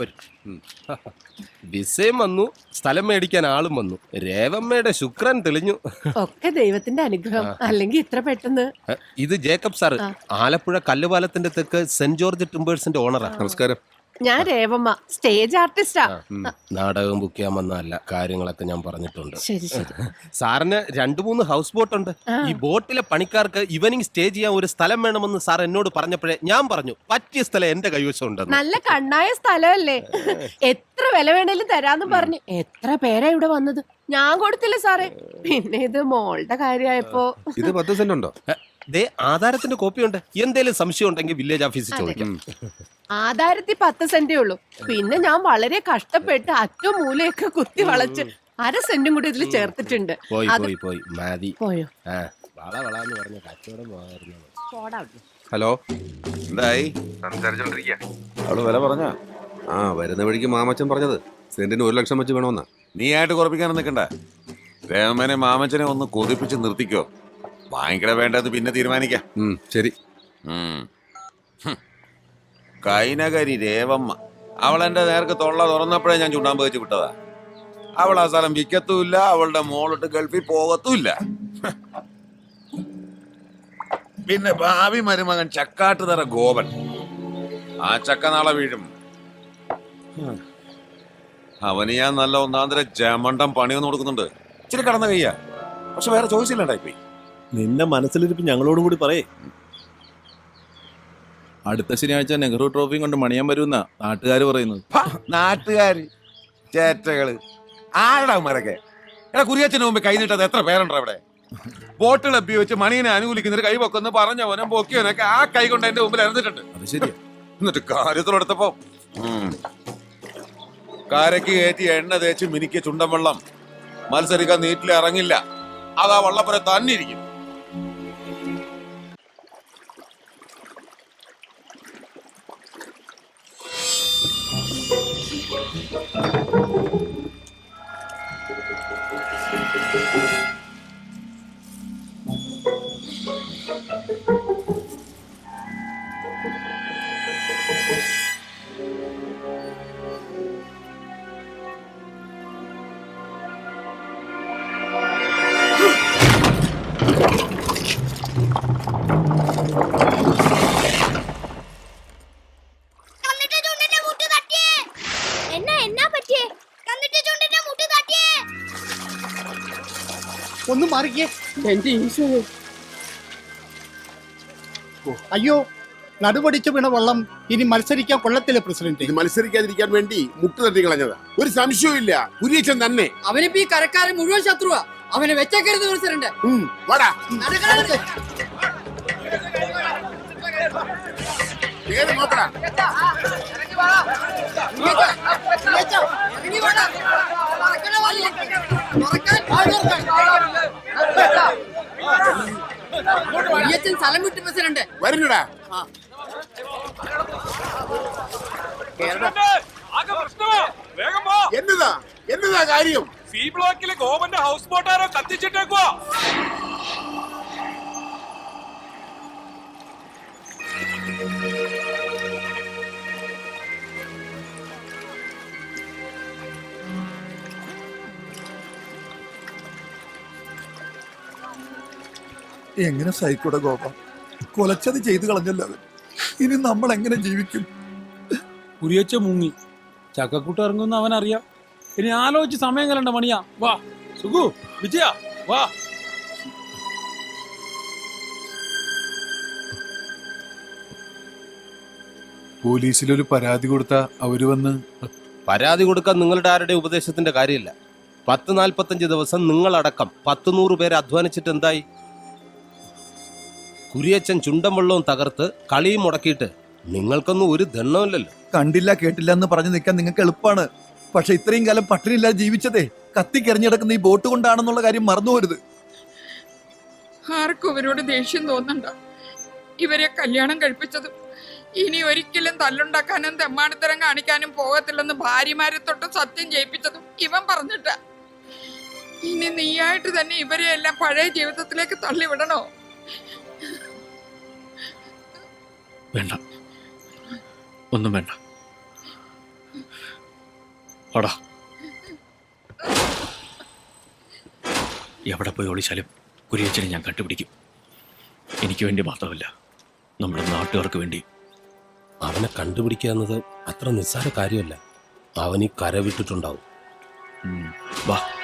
വരും. വിസയം വന്നു സ്ഥലം മേടിക്കാൻ ആളും വന്നു. രേവമ്മയുടെ ശുക്രൻ തെളിഞ്ഞു. ഒക്കെ ദൈവത്തിന്റെ അനുഗ്രഹം. അല്ലെങ്കിൽ ഇത്ര പെട്ടെന്ന്. ഇത് ജേക്കബ് സാർ ആലപ്പുഴ കല്ലുപാലത്തിന്റെ തെക്ക് സെന്റ് ജോർജ് ടിമ്പേഴ്സിന്റെ ഓണറാണ് നമസ്കാരം. ഞാൻ രേവമ്മ. സ്റ്റേജ് ആർട്ടിസ്റ്റാ. നാടകം ബുക്ക് ചെയ്യാൻ വന്നതല്ല കാര്യങ്ങളൊക്കെ ഞാൻ പറഞ്ഞിട്ടുണ്ട്. ശരി ശരി. സാറിന് രണ്ടു മൂന്ന് ഹൗസ് ബോട്ട് ഉണ്ട്. ഈ ബോട്ടിലെ പണിക്കാർക്ക് ഇവനിങ് സ്റ്റേ ചെയ്യാൻ ഒരു സ്ഥലം വേണമെന്ന് സാർ എന്നോട് പറഞ്ഞപ്പോഴേ ഞാൻ പറഞ്ഞു പറ്റിയ സ്ഥലം എന്റെ കൈവശം നല്ല കണ്ണായ സ്ഥലമല്ലേ? എത്ര വില വേണേലും തരാന്ന് പറഞ്ഞു. എത്ര പേരാ ഇവിടെ വന്നത്? ഞാൻ കൊടുത്തില്ല സാറേ. പിന്നെ ഇത് മോളുടെ കാര്യമായപ്പോ. ഇത് പത്ത് സെന്റ് ഉണ്ടോ? ദേ ആധാരത്തിന്റെ കോപ്പി ഉണ്ട്. എന്തേലും സംശയം ഉണ്ടെങ്കിൽ വില്ലേജ് ഓഫീസിൽ ചോദിക്കാം. ആധാരത്തിൽ പത്ത് സെന്റേ ഉള്ളൂ. പിന്നെ ഞാൻ വളരെ കഷ്ടപ്പെട്ട് അറ്റവും മൂലയൊക്കെ കുത്തി വളച്ച് അര സെന്റും കൂടി ഇതിൽ ചേർത്തിട്ടുണ്ട്. പോയി അത് പോയി പോയി. മതി പോയോ? ആ. വള വള എന്ന് പറഞ്ഞ കച്ചവടം പോകായിരുന്നു. പോടാ. അവിടുന്ന്. ഹലോ? എന്തായി? സംസാരിച്ചോണ്ടിരിക്കുക അവൾ വില പറഞ്ഞ? ആ വരുന്ന വഴിക്ക് മാമച്ചൻ പറഞ്ഞത്. സെന്റിന് ഒരു ലക്ഷം വെച്ച് വേണമെന്നാ നീ ആയിട്ട് കുറപ്പിക്കാൻ നിൽക്കണ്ട വേമനെ മാമച്ചനെ ഒന്ന് കൊതിപ്പിച്ച് നിർത്തിക്കോ. വാങ്ങിക്കട വേണ്ടത് പിന്നെ തീരുമാനിക്കാം. ഉം, ശരി. ഉം. ഹും. കൈനകരി രേവമ്മ. അവൾ എന്റെ നേർക്ക് തൊള്ള തുറന്നപ്പോഴേ ഞാൻ ചുണ്ടാമ്പ് വെച്ച് വിട്ടതാ. അവൾ ആ സ്ഥലം വിൽക്കത്തുമില്ല അവളുടെ മോളിട്ട് ഗൾഫിൽ പോകത്തുമില്ല. പിന്നെ ഭാവി മരുമകൻ ചക്കാട്ട് തറ ഗോപൻ. ആ ചക്ക നാളെ വീഴും. അവന് ഞാൻ നല്ല ഒന്നാന്തര ജമണ്ടം പണിയൊന്നും കൊടുക്കുന്നുണ്ട്. ഇച്ചിരി കടന്ന കയ്യാ. പക്ഷെ വേറെ ചോദിച്ചില്ല നിന്റെ മനസ്സിലിരിപ്പ് ഞങ്ങളോടും കൂടി പറയേ. അടുത്ത ശനിയാഴ്ച നെഹ്റു ട്രോഫി കൊണ്ട് മണിയാൻ വരുന്ന നാട്ടുകാർ പറയുന്നത്. നാട്ടുകാർ നാട്ടുകാര്. ചേറ്റകൾ. ആരുടെ അവന്മാരൊക്കെ? എടാ കുരിയച്ചന് മുമ്പ് കൈ നീട്ടത് എത്ര പേരുണ്ടോ അവിടെ? ബോട്ട് ക്ലബ്ബി വെച്ച് അനുകൂലിക്കുന്ന അനുകൂലിക്കുന്നൊരു കൈ പൊക്കെന്ന് പറഞ്ഞവനും പൊക്കിയവനൊക്കെ ആ കൈ കൊണ്ട് എന്റെ മുമ്പിൽ ഇറന്നിട്ടുണ്ട് അത് ശരിയാ. എന്നിട്ട് കാര്യത്തിലെടുത്തപ്പോ കാരക്ക് കയറ്റി എണ്ണ തേച്ച് മിനിക്ക് ചുണ്ടൻ വെള്ളം. മത്സരിക്കാൻ നീറ്റിൽ ഇറങ്ങില്ല അതാ വള്ളപ്പുര തന്നെ Thank you. ഒന്ന് മാറിക്കേ. എന്റെ ഈശോയെ അയ്യോ നടുപടിച്ചു വീണ വെള്ളം ഇനി മത്സരിക്കാൻ കൊള്ളത്തില്ല പ്രസിഡന്റ്? ഇത് മത്സരിക്കാതിരിക്കാൻ വേണ്ടി മുട്ട് തട്ടി കളഞ്ഞതാ. ഒരു സംശയവും കുര്യച്ചൻ തന്നെ. അവനിപ്പോ ഈ കരക്കാരൻ മുഴുവൻ ശത്രുവാ. അവനെ വെച്ചേക്കരുത് പ്രസിഡന്റ്. ഉം, വാടാ. കേറി നോക്കടാ സ്ഥലം വിട്ടു പ്രസിഡന്റ് വരുന്നടാ. എന്നതാ? എന്നതാ കാര്യം? സി ബ്ലോക്കിലെ ഗോവന്റെ ഹൗസ് ബോട്ടാരോ കത്തിച്ചിട്ടേക്കുവാ. എങ്ങനെ സഹിക്കൂടെ ഗോപ? കൊലച്ചത് ചെയ്തു കളഞ്ഞല്ലോ അവൻ ഇനി നമ്മൾ എങ്ങനെ ജീവിക്കും? കുരിയച്ച മുങ്ങി. ചക്കക്കൂട്ട് ഇറങ്ങുന്ന അവൻ അറിയാം. ഇനി ആലോചിച്ച് സമയം കലണ്ട മണിയാ. വാ സുഖു വിജയ വാ. പോലീസിലൊരു പരാതി കൊടുത്ത അവർ വന്ന്? പരാതി കൊടുക്കാൻ നിങ്ങളുടെ ആരുടെ ഉപദേശത്തിന്റെ കാര്യമില്ല. പത്ത് നാൽപ്പത്തഞ്ച് ദിവസം നിങ്ങളടക്കം പത്ത് നൂറ് പേരെ അധ്വാനിച്ചിട്ട് എന്തായി? കുരിയച്ചൻ ചുണ്ടം വെള്ളവും തകർത്ത് കളിയും മുടക്കിയിട്ട് നിങ്ങൾക്കൊന്നും ഒരു ദണ്ണമില്ലല്ലോ കണ്ടില്ല കേട്ടില്ല എന്ന് പറഞ്ഞു നിൽക്കാൻ നിങ്ങൾക്ക് എളുപ്പമാണ്. പക്ഷെ ഇത്രയും കാലം പട്ടിണിയില്ലാതെ ജീവിച്ചതേ കത്തിക്കെറിഞ്ഞിടക്കുന്ന ഈ ബോട്ട് കൊണ്ടാണെന്നുള്ള കാര്യം മറന്നു പോരുത്. ആർക്കും ഇവരോട് ദേഷ്യം തോന്നണ്ട. ഇവരെ കല്യാണം കഴിപ്പിച്ചതും ഇനി ഒരിക്കലും തല്ലുണ്ടാക്കാനും തെമ്മാടിത്തരം കാണിക്കാനും പോകത്തില്ലെന്ന് ഭാര്യമാരെ തൊട്ട് സത്യം ചെയ്യിപ്പിച്ചതും ഇവൻ പറഞ്ഞിട്ട. ഇനി നീയായിട്ട് തന്നെ ഇവരെ എല്ലാം പഴയ ജീവിതത്തിലേക്ക് തള്ളിവിടണോ? വേണ്ട. ഒന്നും വേണ്ട. വാടാ. എവിടെ പോയി ഒളിച്ചാലും കുരിയച്ചനെ ഞാൻ കണ്ടുപിടിക്കും. എനിക്ക് വേണ്ടി മാത്രമല്ല നമ്മുടെ നാട്ടുകാർക്ക് വേണ്ടി. അവനെ കണ്ടുപിടിക്കുക എന്നത് അത്ര നിസ്സാര കാര്യമല്ല. അവൻ ഈ കരവിട്ടിട്ടുണ്ടാവും. വാ.